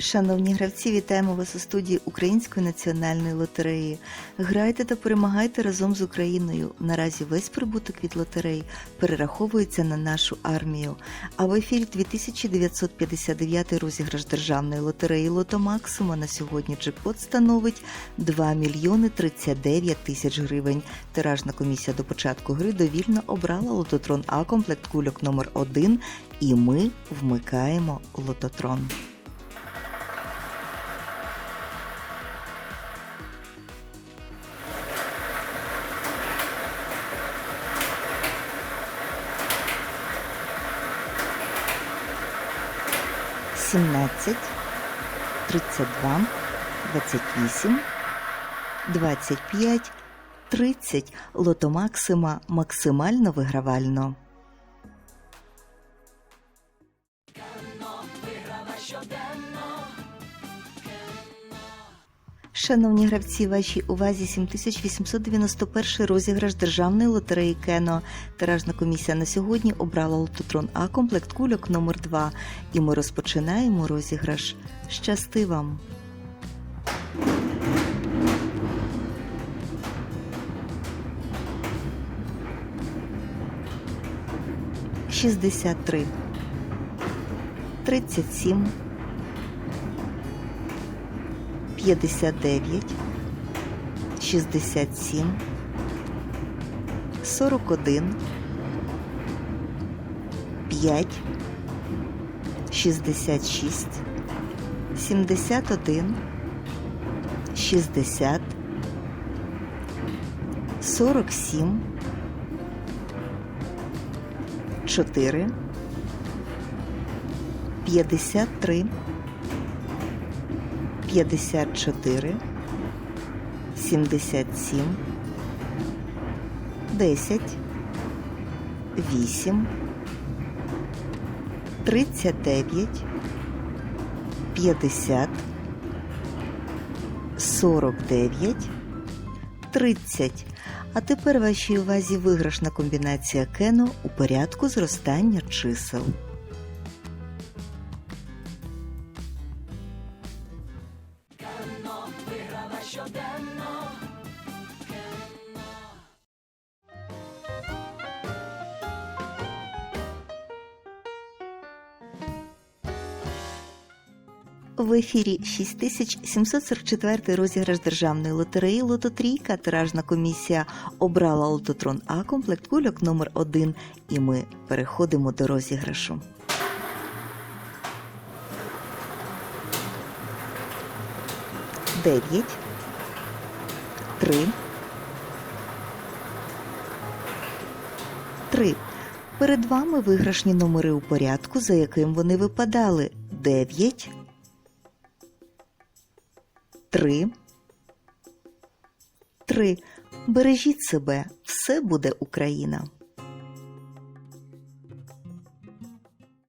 Шановні гравці, вітаємо вас у студії Української національної лотереї. Грайте та перемагайте разом з Україною. Наразі весь прибуток від лотерей перераховується на нашу армію. А в ефірі 2959 розіграш державної лотереї Лото Максима на сьогодні джекпот становить 2 мільйони 39 тисяч гривень. Тиражна комісія до початку гри довільно обрала лототрон А комплект кульок номер 1 і ми вмикаємо лототрон. Сімнадцять, тридцять два, двадцять вісім, двадцять п'ять, тридцять. Лото Максима максимально вигравально. Шановні гравці, вашій увазі 7891 розіграш державної лотереї Кено. Тиражна комісія на сьогодні обрала лототрон А комплект кульок номер 2 І ми розпочинаємо розіграш. Щасти вам! Шістдесят три, тридцять сім, 59, 67, 41, 5, 66, 71, 60, 47, 4, 53, 54, 77, 10, 8, 39, 50, 49, 30. А тепер вашій увазі виграшна комбінація кено у порядку зростання чисел. В ефірі 6744 розіграш державної лотереї Лототрійка. Тиражна комісія обрала лототрон А комплект кульок номер 1 І ми переходимо до розіграшу. Дев'ять. Три. Три. Перед вами виграшні номери у порядку, за яким вони випадали. Дев'ять. Три. Три. Бережіть себе. Все буде Україна.